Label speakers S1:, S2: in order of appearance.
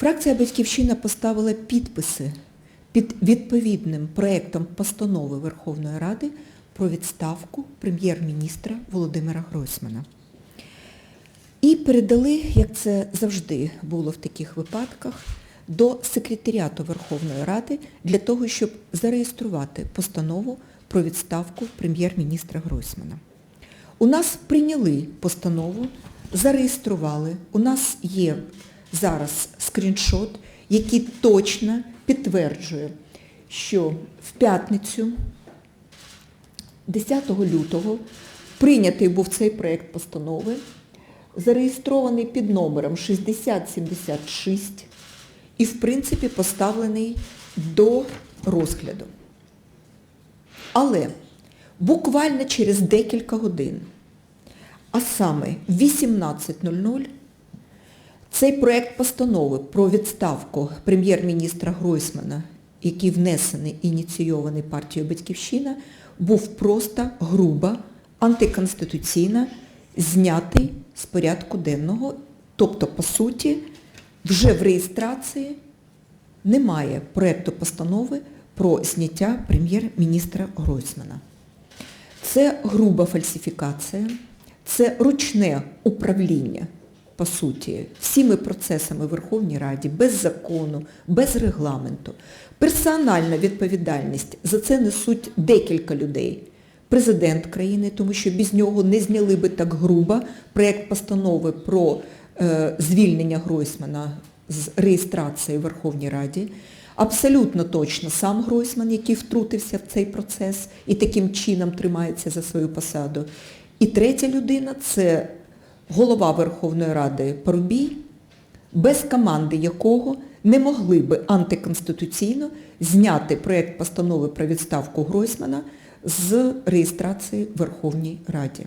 S1: Фракція Батьківщина поставила підписи під відповідним проєктом постанови Верховної Ради про відставку прем'єр-міністра Володимира Гройсмана. І передали, як це завжди було в таких випадках, до секретаріату Верховної Ради для того, щоб зареєструвати постанову про відставку прем'єр-міністра Гройсмана. У нас прийняли постанову, зареєстрували. У нас є зараз скріншот, який точно підтверджує, що в п'ятницю 10 лютого прийнятий був цей проєкт постанови, зареєстрований під номером 6076 і, в принципі, поставлений до розгляду. Але буквально через декілька годин, а саме в 18.00, цей проєкт постанови про відставку прем'єр-міністра Гройсмана, який внесений і ініційований партією Батьківщина, був просто грубо, антиконституційно знятий з порядку денного. Тобто, по суті, вже в реєстрації немає проєкту постанови про зняття прем'єр-міністра Гройсмана. Це груба фальсифікація, це ручне управління, по суті, всіми процесами в Верховній Раді, без закону, без регламенту. Персональна відповідальність за це несуть декілька людей. Президент країни, тому що без нього не зняли би так грубо проєкт постанови про е, звільнення Гройсмана з реєстрації в Верховній Раді. Абсолютно точно сам Гройсман, який втрутився в цей процес і таким чином тримається за свою посаду. І третя людина це голова Верховної Ради Парубій, без команди якого не могли би антиконституційно зняти проєкт постанови про відставку Гройсмана з реєстрації в Верховній Раді.